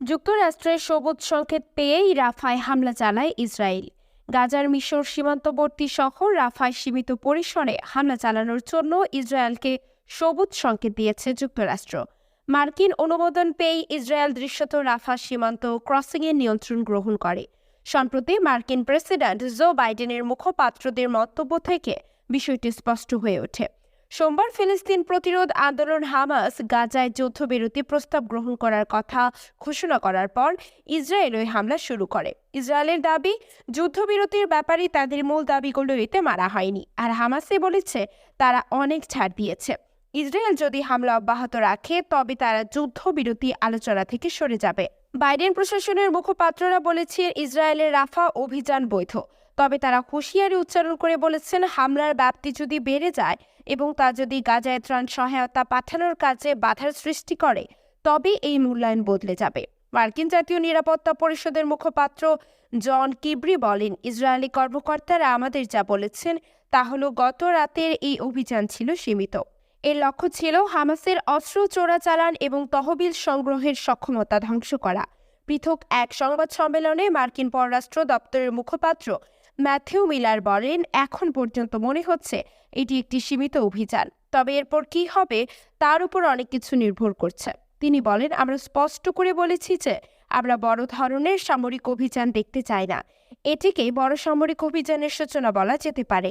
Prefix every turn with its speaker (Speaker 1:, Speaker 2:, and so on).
Speaker 1: যুক্তরাষ্ট্রের সবুজ সংকেত পেয়েই রাফায় হামলা চালায় ইসরায়েল। গাজার মিশর সীমান্তবর্তী শহর রাফায় সীমিত পরিসরে হামলা চালানোর জন্য ইসরায়েলকে সবুজ সংকেত দিয়েছে যুক্তরাষ্ট্র। মার্কিন অনুমোদন পেয়েই ইসরায়েল দৃশ্যত রাফা সীমান্ত ক্রসিংয়ের নিয়ন্ত্রণ গ্রহণ করে। সম্প্রতি মার্কিন প্রেসিডেন্ট জো বাইডেনের মুখপাত্রদের মন্তব্য থেকে বিষয়টি স্পষ্ট হয়ে ওঠে। সোমবার ফিলিস্তিন প্রতিরোধ আন্দোলন হামাস গাজায় যুদ্ধবিরতি প্রস্তাব গ্রহণ করার কথা ঘোষণা করার পর ইসরায়েল ওই হামলা শুরু করে। ইসরায়েলের দাবি, যুদ্ধবিরতির ব্যাপারে তাদের মূল দাবিগুলো এতে মারা হয়নি। আর হামাসে বলেছে, তারা অনেক ছাড় দিয়েছে। ইসরায়েল যদি হামলা অব্যাহত রাখে, তবে তারা যুদ্ধবিরতি আলোচনা থেকে সরে যাবে। বাইডেন প্রশাসনের মুখপাত্ররা বলেছেন, ইসরায়েলের রাফা অভিযান বৈধ। তবে তারা হুঁশিয়ারি উচ্চারণ করে বলেছেন, হামলার ব্যাপ্তি যদি বেড়ে যায় এবং তা যদি গাজায় ত্রাণ সহায়তা পাঠানোর কাজে বাধার সৃষ্টি করে তবে এই মূল্যায়ন বদলে যাবে। মার্কিন জাতীয় নিরাপত্তা পরিষদের মুখপাত্র জন কিব্রি বলেন, ইসরায়েলি কর্মকর্তারা আমাদের যা বলেছেন, তা হলো গত রাতের এই অভিযান ছিল সীমিত। এর লক্ষ্য ছিল হামাসের অস্ত্র চোরাচালান এবং তহবিল সংগ্রহের সক্ষমতা ধ্বংস করা। পৃথক এক সংবাদ সম্মেলনে মার্কিন পররাষ্ট্র দপ্তরের মুখপাত্র ম্যাথিউ মিলার বলেন, এখন পর্যন্ত মনে হচ্ছে এটি একটি সীমিত অভিযান, তবে এরপর কি হবে তার উপর অনেক কিছু নির্ভর করছে। তিনি বলেন, আমরা স্পষ্ট করে বলেছি যে আমরা বড় ধরনের সামরিক অভিযান দেখতে চাই না। এটিকে বড় সামরিক অভিযানের সূচনা বলা যেতে পারে।